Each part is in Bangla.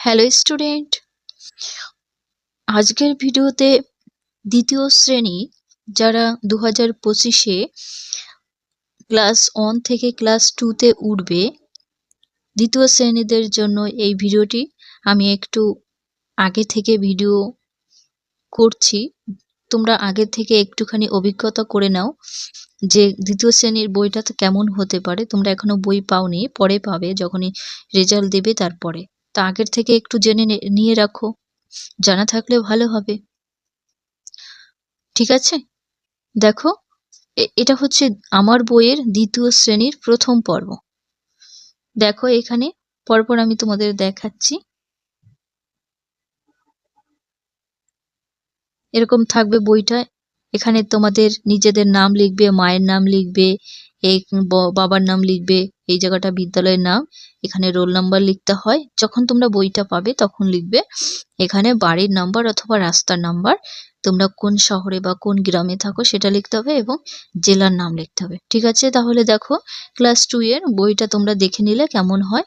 হ্যালো স্টুডেন্ট আজকের ভিডিওতে দ্বিতীয় শ্রেণি, যারা দু হাজার পঁচিশে ক্লাস ওয়ান থেকে ক্লাস টুতে উঠবে, দ্বিতীয় শ্রেণীদের জন্য এই ভিডিওটি আমি একটু আগে থেকে ভিডিও করছি। তোমরা আগে থেকে একটুখানি অভিজ্ঞতা করে নাও যে দ্বিতীয় শ্রেণির বইটা তো কেমন হতে পারে। তোমরা এখনও বই পাওনি, পরে পাবে, যখনই রেজাল্ট দেবে তারপরে। তা আগের থেকে একটু জেনে নিয়ে রাখো। জানা থাকলে ভালো হবে। ঠিক আছে? দেখো এটা হচ্ছে আমার বইয়ের দ্বিতীয় শ্রেণির প্রথম পর্ব। দেখো, এখানে পরপর আমি তোমাদের দেখাচ্ছি। এরকম থাকবে বইটা। এখানে তোমাদের নিজেদের নাম লিখবে, মায়ের নাম লিখবে বাবার নাম লিখবে এই জায়গাটা বিদ্যালয়ের নাম। এখানে রোল নাম্বার লিখতে হয়। যখন তোমরা বইটা পাবে তখন লিখবে, এখানে বাড়ির নাম্বার অথবা রাস্তার নাম্বার। তোমরা কোন শহরে বা কোন গ্রামে থাকো সেটা লিখতে হবে এবং জেলার নাম লিখতে হবে। ঠিক আছে? তাহলে দেখো, ক্লাস টু এর বইটা তোমরা দেখে নিলে কেমন হয়।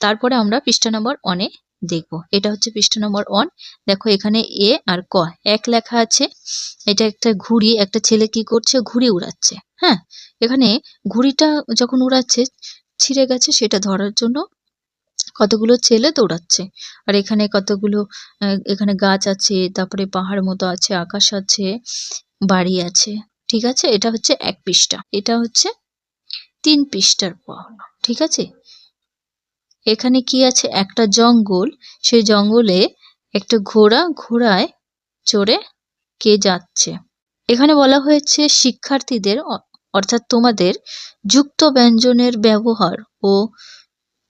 তারপরে আমরা পৃষ্ঠা নাম্বার অনে দেখব। এটা হচ্ছে পৃষ্ঠা নম্বর ওয়ান দেখো, এখানে এ আর ক, এক লেখা আছে। এটা একটা ঘুড়ি, একটা ছেলে কি করছে? ঘুড়ি উড়াচ্ছে। হ্যাঁ? এখানে ঘুড়িটা যখন উড়াচ্ছে ছিঁড়ে গেছে, সেটা ধরার জন্য কতগুলো ছেলে দৌড়াচ্ছে। আর এখানে কতগুলো এখানে গাছ আছে, তারপরে পাহাড় মতো আছে, আকাশ আছে, বাড়ি আছে, ঠিক আছে? এটা হচ্ছে এক পৃষ্ঠা। এটা হচ্ছে তিন পৃষ্ঠার পড়ানো ঠিক আছে? এখানে কি আছে? একটা জঙ্গল, সেই জঙ্গলে একটা ঘোড়া, ঘোড়ায় চড়ে কে যাচ্ছে? এখানে বলা হয়েছে শিক্ষার্থীদের অর্থাৎ তোমাদের যুক্ত ব্যঞ্জনের ব্যবহার ও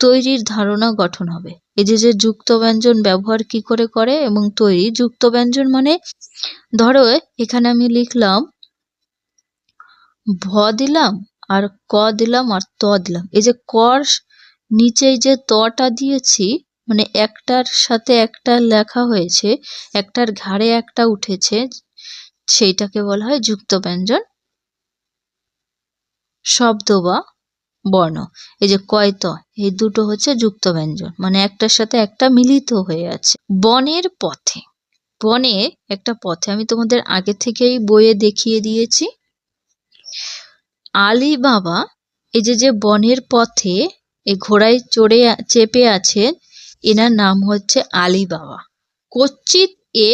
তৈরির ধারণা গঠন হবে। এই যে যে যুক্ত ব্যঞ্জন ব্যবহার কি করে করে এবং তৈরি? যুক্ত ব্যঞ্জন মানে ধরো এখানে আমি লিখলাম, ভ দিলাম আর ক দিলাম আর ত দিলাম। এই যে কর নিচে যে তটা দিয়েছি মানে একটার সাথে একটা লেখা হয়েছে, একটার ঘাড়ে একটা উঠেছে, সেইটাকে বলা হয় যুক্ত ব্যঞ্জন। শব্দ বা বর্ণ। এই যে কয়ত, এই দুটো হচ্ছে যুক্ত ব্যঞ্জন। মানে একটার সাথে একটা মিলিত হয়ে আছে। বনের পথে। বনে একটা পথে, আমি তোমাদের আগে থেকেই বইয়ে দেখিয়ে দিয়েছি। আলী বাবা এই যে যে বনের পথে এই ঘোড়ায় চড়ে চেপে আছে, এনার নাম হচ্ছে আলী বাবা কচ্চিত এ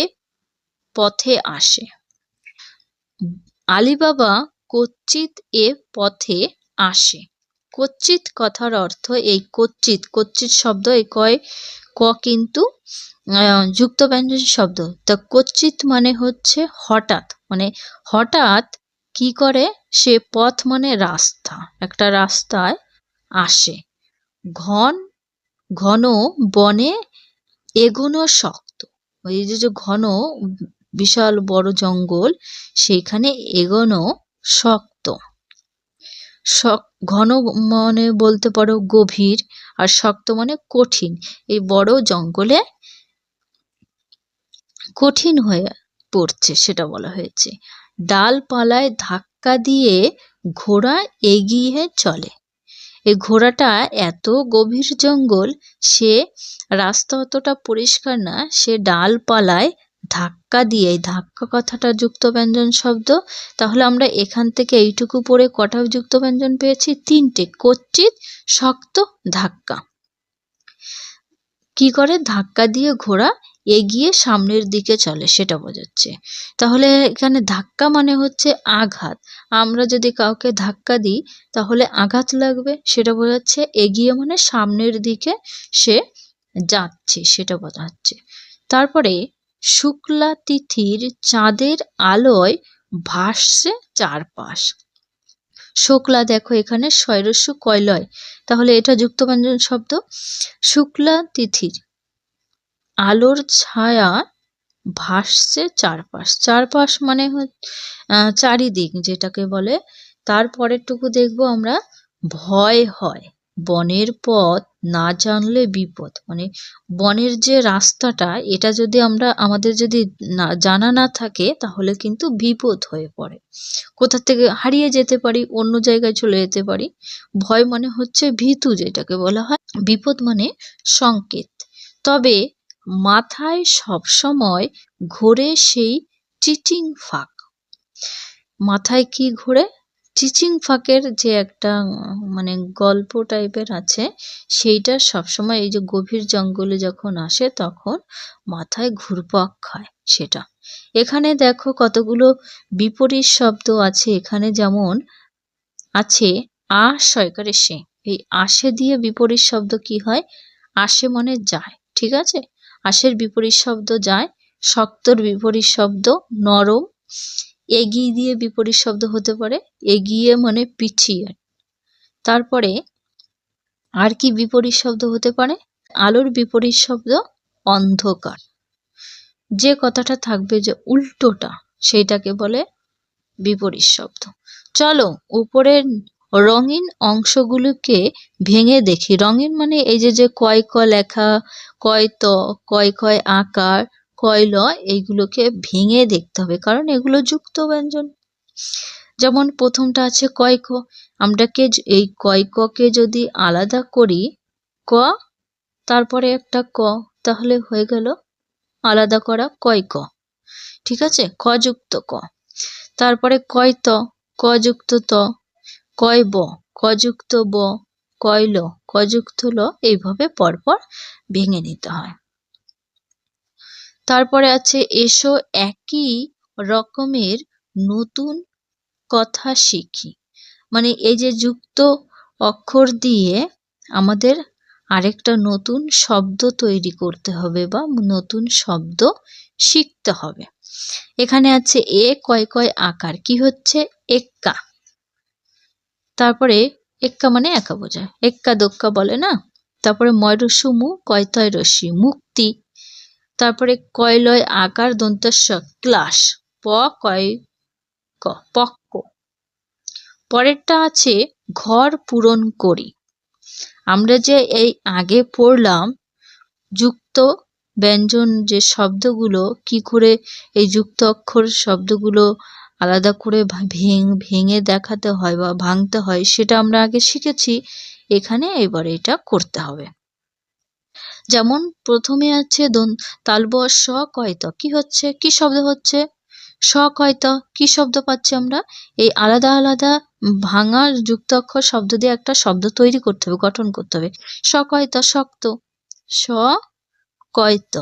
পথে আসে। আলী বাবা কচ্চিত এ পথে আসে। কচ্চিত কথার অর্থ এই কচ্চিত কচ্চিত শব্দ এই কয়, ক কিন্তু যুক্ত ব্যঞ্জন শব্দ। তা কচ্চিত মানে হচ্ছে হঠাৎ। মানে হঠাৎ কি করে? সে পথ মানে রাস্তা। একটা রাস্তায় আসে। ঘন ঘন বনে এগোনো শক্ত। ওই যে যে ঘন, বিশাল বড় জঙ্গল, সেইখানে এগোনো শক্ত। শক, ঘন মানে বলতে পারো গভীর আর শক্ত মানে কঠিন। এই বড় জঙ্গলে কঠিন হয়ে পড়ছে সেটা বলা হয়েছে। ডালপালায় ধাক্কা দিয়ে ঘোড়া এগিয়ে চলে। এই ঘোড়াটা এত গভীর জঙ্গল, সে রাস্তা অতটা পরিষ্কার না, সে ডালপালায় ধাক্কা দিয়ে ধাক্কা কথাটা যুক্ত ব্যঞ্জন শব্দ। তাহলে আমরা এখান থেকে এইটুকু পড়ে কটা যুক্ত ব্যঞ্জন পেয়েছি? তিনটে। কচ্চিত, শক্ত, ধাক্কা। কি করে? ধাক্কা দিয়ে ঘোড়া এগিয়ে সামনের দিকে চলে, সেটা বোঝাচ্ছে। তাহলে এখানে ধাক্কা মানে হচ্ছে আঘাত। আমরা যদি কাউকে ধাক্কা দিই, তাহলে আঘাত লাগবে, সেটা বোঝাচ্ছে এগিয়ে মানে সামনের দিকে সে যাচ্ছে, সেটা বোঝাচ্ছে। তারপরে শুক্লা তিথির চাঁদের আলোয় ভাসছে চারপাশ। শুক্লা দেখো এখানে শৈরস্য কয়লয় তাহলে এটা যুক্তব্যঞ্জন শব্দ। শুক্লা তিথির আলোর ছায়া ভাসছে চারপাশ। চারপাশ মানে চারিদিক যেটাকে বলে। তারপরেরটুকু দেখব আমরা ভয় হয়। বনের পথ না জানলে বিপদ। মানে বনের যে রাস্তাটা, এটা যদি আমরা, আমাদের যদি না, জানা না থাকে, তাহলে কিন্তু বিপদ হয়ে পড়ে। কোথা থেকে হারিয়ে যেতে পারি, অন্য জায়গায় চলে যেতে পারি? ভয় মানে হচ্ছে ভীতু, যেটাকে বলা হয়। বিপদ মানে সংকেত। তবে মাথায় সবসময় ঘোরে সেই চিচিং ফাঁক। মাথায় কি ঘোরে? চিচিং ফাঁকের যে একটা মানে গল্প টাইপের আছে, সেইটা সবসময় এই যে গভীর জঙ্গলে যখন আসে, তখন মাথায় ঘুরপাক খায় সেটা। এখানে দেখো কতগুলো বিপরীত শব্দ আছে। এখানে যেমন আছে, আ সয়কারে সে। এই আসে দিয়ে বিপরীত শব্দ কি হয়? আসে মনে যায়, ঠিক আছে? আশের বিপরীত শব্দ যায়, শক্তর বিপরীত শব্দ নরম। এগিয়ে দিয়ে বিপরীত শব্দ হতে পারে। এগিয়ে মানে পিছিয়ে। তারপরে আর কি বিপরীত শব্দ হতে পারে? আলোর বিপরীত শব্দ অন্ধকার। যে কথাটা থাকবে যে উল্টোটা, সেইটাকে বলে বিপরীত শব্দ। চলো উপরের রঙিন অংশগুলোকে ভেঙে দেখি। রঙিন মানে এই যে যে কয় ক লেখা, কয় ত, কয় কয় আকার কয় ল এইগুলোকে ভেঙে দেখতে হবে, কারণ এগুলো যুক্ত ব্যঞ্জন। যেমন প্রথমটা আছে কয় ক আমরা কে এই কয় ককে যদি আলাদা করি, ক, তারপরে একটা ক, তাহলে হয়ে গেল আলাদা করা কয় ক ঠিক আছে? ক যুক্ত ক। তারপরে কয় ত ক যুক্ত ত কয় ব কযুক্ত ব কয় কয়ল কযুক্ত ল, এইভাবে পরপর ভেঙে নিতে হয়। তারপরে আছে, এসো একই রকমের নতুন কথা শিখি। মানে এই যে যুক্ত অক্ষর দিয়ে আমাদের আরেকটা নতুন শব্দ তৈরি করতে হবে বা নতুন শব্দ শিখতে হবে। এখানে আছে, এ কয় কয় আকার? কি হচ্ছে? এক্কা। তারপরে এক্কা মানে একা বোঝায় এক্কা দোক্কা বলে না? তারপরে ময়রসুমু কয়তয় রশ্মি? মুক্তি। তারপরে কয়লয় আকার দন্তস্ব ক্লাস, প, কয়, ক, পক্ক। পরেরটা আছে ঘর পূরণ করি। আমরা যে এই আগে পড়লাম, যুক্ত ব্যঞ্জন যে শব্দগুলো, কি করে এই যুক্ত অক্ষর শব্দগুলো আলাদা করে ভেঙ, ভেঙে দেখাতে হয় বা ভাঙতে হয়, সেটা আমরা আগে শিখেছি। এখানে এবার এটা করতে হবে। যেমন প্রথমে আছে দন তালব স কয়ত। কি হচ্ছে? কি শব্দ হচ্ছে? স কয়ত? কি শব্দ পাচ্ছি আমরা? এই আলাদা আলাদা ভাঙা যুক্ত অক্ষর শব্দ দিয়ে একটা শব্দ তৈরি করতে হবে, গঠন করতে হবে। স কয়ত? শক্ত। স কয়ত?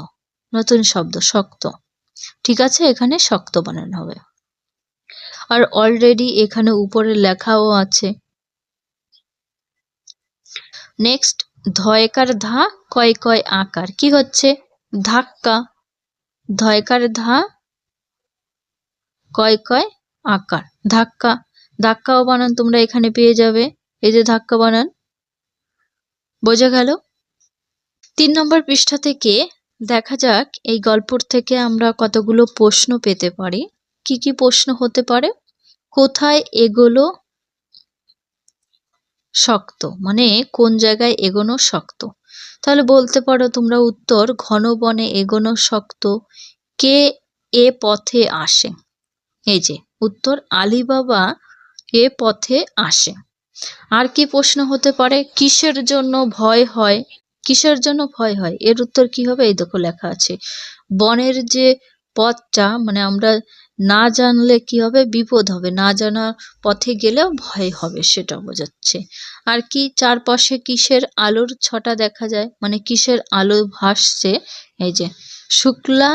নতুন শব্দ, শক্ত। ঠিক আছে, এখানে শক্ত বানানো হবে। আর অলরেডি এখানে উপরে লেখাও আছে। নেক্সট ধয়কার ধা, কয় কয় আকার। কি হচ্ছে? ধাক্কা। ধয়কার ধা, কয় কয় আকার। ধাক্কা। ধাক্কাও বানান তোমরা এখানে পেয়ে যাবে। এই যে ধাক্কা বানান। বোঝা গেল? তিন নম্বর পৃষ্ঠা থেকে দেখা যাক এই গল্পর থেকে আমরা কতগুলো প্রশ্ন পেতে পারি। কি কি প্রশ্ন হতে পারে? কোথায় এগোলো? শক্ত মানে কোন জায়গায় এগোনো শক্ত? তাহলে বলতে পারো তোমরা উত্তর, ঘন বনে এগোনো শক্ত, কে এ পথে আসে? এই যে, উত্তর, আলিবাবা এ পথে আসে। আর কি প্রশ্ন হতে পারে? কিসের জন্য ভয় হয়? কিসের জন্য ভয় হয়? এর উত্তর কি হবে? এই দেখো লেখা আছে। বনের যে পথটা মানে আমরা না জানলে কি হবে? বিপদ হবে। না জানা পথে গেলেও ভয় হবে, সেটা বোঝাচ্ছে। আর কি চারপাশে কিসের আলোর ছটা দেখা যায়? মানে কিসের আলো ভাসছে? এই যে, শুক্লা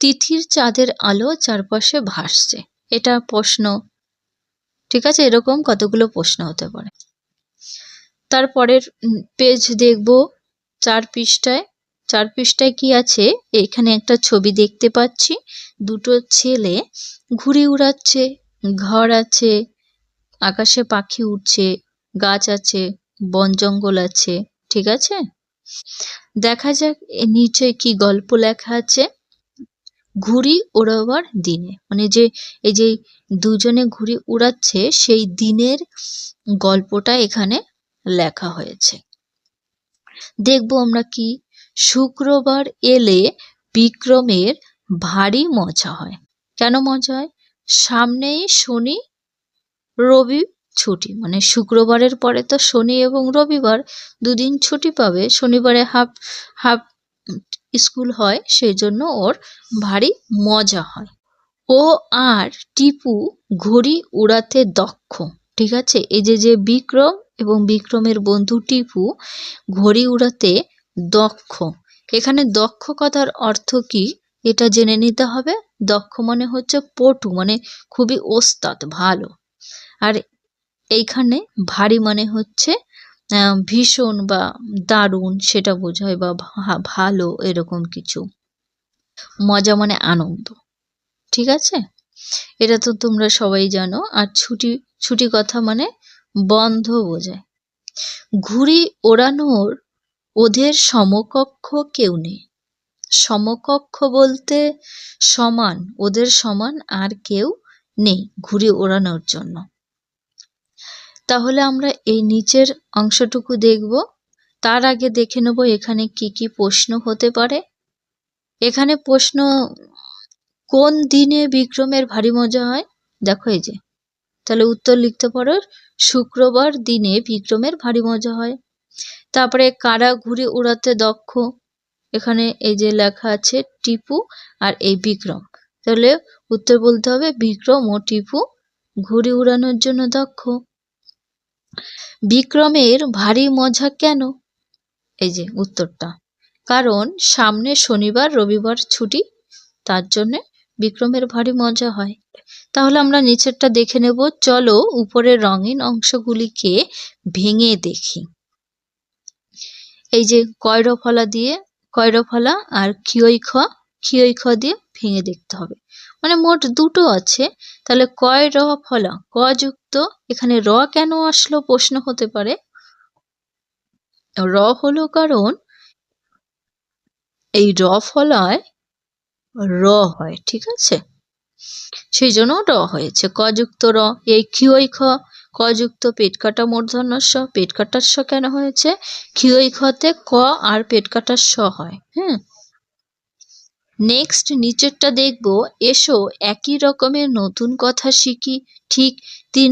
তিথির চাঁদের আলো চারপাশে ভাসছে। এটা প্রশ্ন। ঠিক আছে? এরকম কতগুলো প্রশ্ন হতে পারে। তারপরের পেজ দেখব চার পৃষ্ঠায়। চার পৃষ্ঠায় কি আছে? এখানে একটা ছবি দেখতে পাচ্ছি। দুটো ছেলে ঘুড়ি উড়াচ্ছে, ঘর আছে, আকাশে পাখি উঠছে গাছ আছে, বন জঙ্গল আছে, ঠিক আছে? দেখা যাক নিচে কি গল্প লেখা আছে। ঘুড়ি ওড়াবার দিনে মানে যে এই যে দুজনে ঘুড়ি উড়াচ্ছে, সেই দিনের গল্পটা এখানে লেখা হয়েছে। দেখব আমরা কি শুক্রবার এলে বিক্রমের ভারী মজা হয়। কেন মজা হয়? সামনেই শনি, রবি ছুটি। মানে শুক্রবারের পরে তো শনি এবং রবিবার দুদিন ছুটি পাবে। শনিবারে হাফ হাফ স্কুল হয় সেই জন্য ওর ভারী মজা হয়। ও আর টিপু ঘড়ি উড়াতে দক্ষ, ঠিক আছে? এই যে যে বিক্রম এবং বিক্রমের বন্ধু টিপু ঘড়ি উড়াতে দক্ষ। এখানে দক্ষ কথার অর্থ কি? এটা জেনে নিতে হবে। দক্ষ মানে হচ্ছে পটু মানে খুবই ওস্তাদ, ভালো। আর এইখানে ভারী মানে হচ্ছে ভীষণ বা দারুণ, সেটা বোঝায় বা ভালো, এরকম কিছু। মজা মানে আনন্দ। ঠিক আছে? এটা তো তোমরা সবাই জানো। আর ছুটি ছুটি কথা মানে বন্ধ বোঝায়। ঘুড়ি ওড়ানোর ওদের সমকক্ষ কেউ নেই। সমকক্ষ বলতে সমান, ওদের সমান আর কেউ নেই ঘুরে ওড়ানোর জন্য। তাহলে আমরা এই নিচের অংশটুকু দেখব। তার আগে দেখে নেব এখানে কি কি প্রশ্ন হতে পারে। এখানে প্রশ্ন, কোন দিনে বিক্রমের ভারী মজা হয়? দেখো এই যে। তাহলে উত্তর লিখতে পারো, শুক্রবার দিনে বিক্রমের ভারী মজা হয়। তারপরে কারা ঘুড়ি উড়াতে দক্ষ? এখানে এই যে লেখা আছে, টিপু আর এই বিক্রম। তাহলে উত্তর বলতে হবে, বিক্রম ও টিপু ঘুড়ি উড়ানোর জন্য দক্ষ। বিক্রমের ভারী মজা কেন? এই যে উত্তরটা। কারণ সামনে শনিবার, রবিবার ছুটি, তার জন্যে বিক্রমের ভারী মজা হয়। তাহলে আমরা নিচেরটা দেখে নেব। চলো উপরের রঙিন অংশগুলিকে ভেঙে দেখি। এই যে কয়রফলা দিয়ে কয়রফলা আর খিয়ই খ খিয়ই খ দিয়ে ভেঙে দেখতে হবে। মানে মোট দুটো আছে, তাহলে কয় র ফলা, ক যুক্ত, এখানে র কেন আসলো প্রশ্ন হতে পারে। র হলো কারণ এই র ফলায় র হয়, ঠিক আছে? সেই জন্য র হয়েছে। ক যুক্ত র, এই খিয়ই খ ক যুক্ত পেট কাটা মূর্ধন্য স। পেট কাটার স কেন হয়েছে? খিয়ই খতে ক আর পেট কাটার স হয়। হ্যাঁ নেক্সট নিচেরটা দেখব। এসো, একই রকমের নতুন কথা শিখি। ঠিক তিন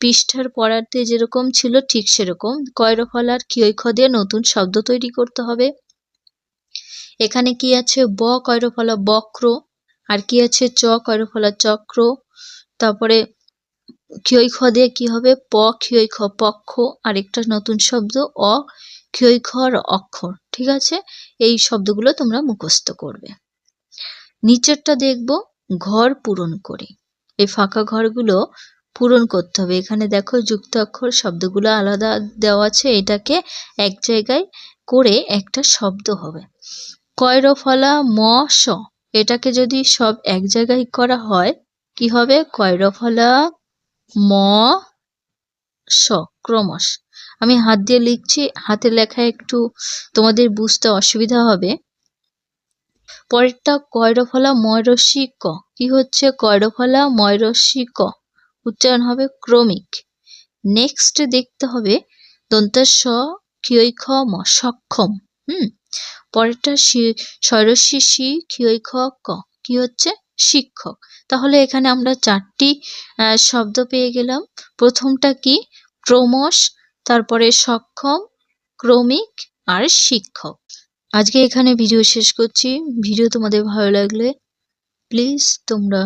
পৃষ্ঠার পড়াতে যেরকম ছিল, ঠিক সেরকম। কয়রফলার কিয়ই খ দিয়ে নতুন শব্দ তৈরি করতে হবে। এখানে কি আছে? ব কয়রফলা, বক্র। আর কি আছে? চ কয়রফলা, চক্র। তারপরে ক্ষয় খ দিয়ে কি হবে? প ক্ষয় খ পক্ষ, আরেকটা নতুন শব্দ, অ ক্ষয় খর অক্ষর, ঠিক আছে? এই শব্দগুলো তোমরা মুখস্থ করবে। নিচেরটা দেখব, ঘর পূরণ করে। এই ফাঁকা ঘরগুলো পূরণ করতে হবে। এখানে দেখো যুক্ত অক্ষর, শব্দগুলো আলাদা দেওয়া আছে। এটাকে এক জায়গায় করে একটা শব্দ হবে। কয়রফলা ম স, এটাকে যদি সব এক জায়গায় করা হয়, কি হবে? কয়রফলা ম, স, ক্রমশ। আমি হাত দিয়ে লিখছি, হাতে লেখা একটু তোমাদের বুঝতে অসুবিধা হবে। পরেরটা, কয়রফলা ময়রসি ক কি হচ্ছে? কয়রফলা ময়রসি ক উচ্চারণ হবে ক্রমিক। নেক্সট দেখতে হবে দন্তার স ক্ষয় খ ম, সক্ষম, হুম? পরেরটা সরস্বী সি খ ক, কি হচ্ছে? শিক্ষক। তাহলে এখানে আমরা চারটি শব্দ পেয়ে গেলাম। প্রথমটা কি? ক্রমশ, তারপরে সক্ষম, ক্রমিক আর শিক্ষক। আজকে এখানে ভিডিও শেষ করছি। ভিডিও তোমাদের ভালো লাগলে প্লিজ তোমরা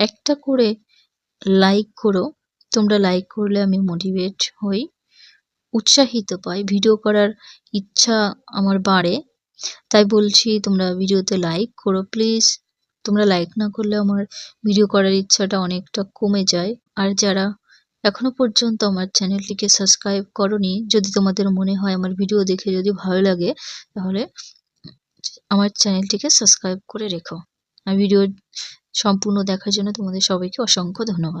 একটা করে লাইক করো। তোমরা লাইক করলে আমি মোটিভেট হই, উৎসাহিত পাই। ভিডিও করার ইচ্ছা আমার বাড়ে। তাই বলছি তোমরা ভিডিওতে লাইক করো প্লিজ। তোমরা লাইক না করলে আমার ভিডিও করার ইচ্ছাটা অনেকটা কমে যায়। আর যারা এখনও পর্যন্ত আমার চ্যানেলটিকে সাবস্ক্রাইব করনি, যদি তোমাদের মনে হয় আমার ভিডিও দেখে যদি ভালো লাগে, তাহলে আমার চ্যানেলটিকে সাবস্ক্রাইব করে রেখো। আর ভিডিও সম্পূর্ণ দেখার জন্য তোমাদের সবাইকে অসংখ্য ধন্যবাদ।